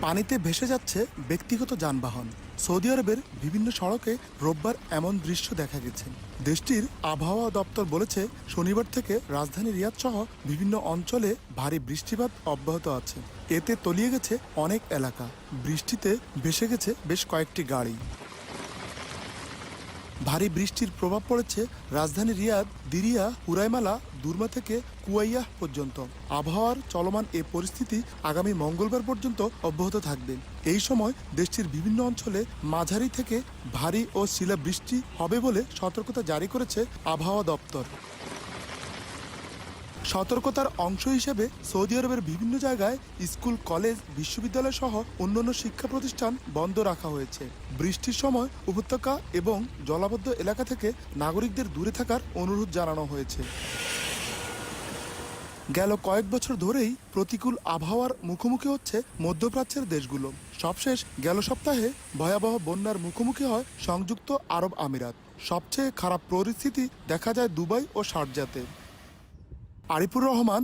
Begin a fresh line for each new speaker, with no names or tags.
পানিতে ভেসে যাচ্ছে ব্যক্তিগত যানবাহন। সৌদি আরবের বিভিন্ন সড়কে রোববার এমন দৃশ্য দেখা গেছে। দেশটির আবহাওয়া দপ্তর বলেছে, শনিবার থেকে রাজধানী রিয়াদ সহ বিভিন্ন অঞ্চলে ভারী বৃষ্টিপাত অব্যাহত আছে। এতে তলিয়ে গেছে অনেক এলাকা। বৃষ্টিতে ভেসে গেছে বেশ কয়েকটি গাড়ি। ভারী বৃষ্টির প্রভাব পড়েছে রাজধানী রিয়াদ, দিরিয়া, হুরাইমালা দুর্মা থেকে কুয়াইয়াহ পর্যন্ত। আবহাওয়ার চলমান এ পরিস্থিতি আগামী মঙ্গলবার পর্যন্ত অব্যাহত থাকবে। এই সময় দেশটির বিভিন্ন অঞ্চলে মাঝারি থেকে ভারী ও শিলা বৃষ্টি হবে বলে সতর্কতা জারি করেছে আবহাওয়া দপ্তর। সতর্কতার অংশ হিসেবে সৌদি আরবের বিভিন্ন জায়গায় স্কুল, কলেজ, বিশ্ববিদ্যালয় সহ অন্যান্য শিক্ষা প্রতিষ্ঠান বন্ধ রাখা হয়েছে। বৃষ্টির সময় উপত্যকা এবং জলাবদ্ধ এলাকা থেকে নাগরিকদের দূরে থাকার অনুরোধ জানানো হয়েছে। গেল কয়েক বছর ধরেই প্রতিকূল আবহাওয়ার মুখোমুখি হচ্ছে মধ্যপ্রাচ্যের দেশগুলো। সবশেষ গেল সপ্তাহে ভয়াবহ বন্যার মুখোমুখি হয় সংযুক্ত আরব আমিরাত। সবচেয়ে খারাপ পরিস্থিতি দেখা যায় দুবাই ও শারজাতে। আরিপুর রহমান